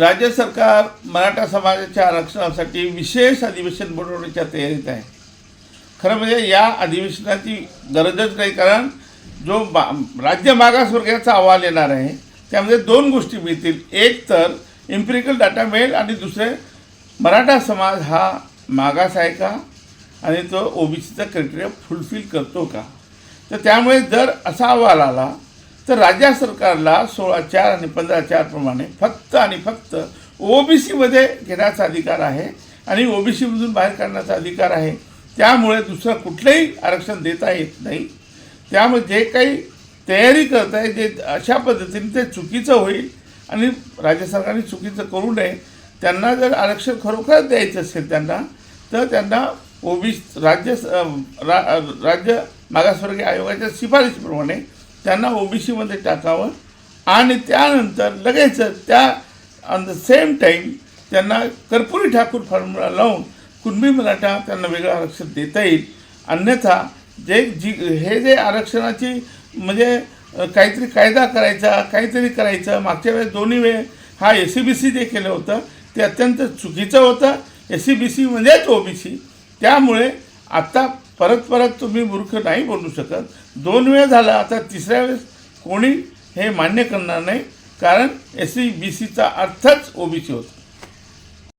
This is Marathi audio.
राज्य सरकार मराठा समाजाच्या आरक्षणासाठी विशेष अधिवेशन बोलवण्याच्या तयारीत आहे. खरं म्हणजे या अधिवेशनाची गरजच नाही कारण जो बा राज्य मागासवर्गाचा अहवाल येणार आहे त्यामध्ये दोन गोष्टी मिळतील. एक तर इम्पिरिकल डाटा मिळेल आणि दुसरे मराठा समाज हा मागास आहे का? आणि तो ओबीसीचा क्रायटेरिया फुलफिल करतो का? तर त्यामुळे जर असा अहवाल आला तर राज्य सरकारला सोळा चार आणि पंधरा चारप्रमाणे फक्त आणि फक्त ओबीसीमध्ये घेण्याचा अधिकार आहे आणि ओबीसीमधून बाहेर काढण्याचा अधिकार आहे. त्यामुळे दुसरं कुठलंही आरक्षण देता येत नाही. त्यामुळे जे काही तयारी करत आहे जे अशा पद्धतीने ते चुकीचं होईल आणि राज्य सरकारने चुकीचं करू नये त्यांना जर आरक्षण खरोखरच द्यायचं असेल त्यांना तर त्यांना ओबीसी राज्य रा राज्य मागासवर्गीय आयोगाच्या शिफारशीप्रमाणे त्यांना ओबीसीमध्ये टाकावं. आणि त्यानंतर लगेच त्या ऑन द सेम टाईम त्यांना कर्पुरी ठाकूर फॉर्म्युला लावून कुणबी मराठा त्यांना वेगळं आरक्षण देता येईल. अन्यथा जे जी हे जे आरक्षणाची म्हणजे काहीतरी कायदा करायचा काहीतरी करायचं मागच्या वेळेस दोन्ही वेळ हा एस सी बी सी जे केलं होतं ते अत्यंत चुकीचं होतं. एस सी बी सी म्हणजेच ओ बी सी त्यामुळे आत्ता परत परत तुम्ही मूर्ख नाही बोलू शकत. दोन वेळ झाला आता तिसऱ्या वेळेस कोणी हे मान्य करणार नाही. कारण एस सी बी सीचा अर्थच ओ बी सी होता.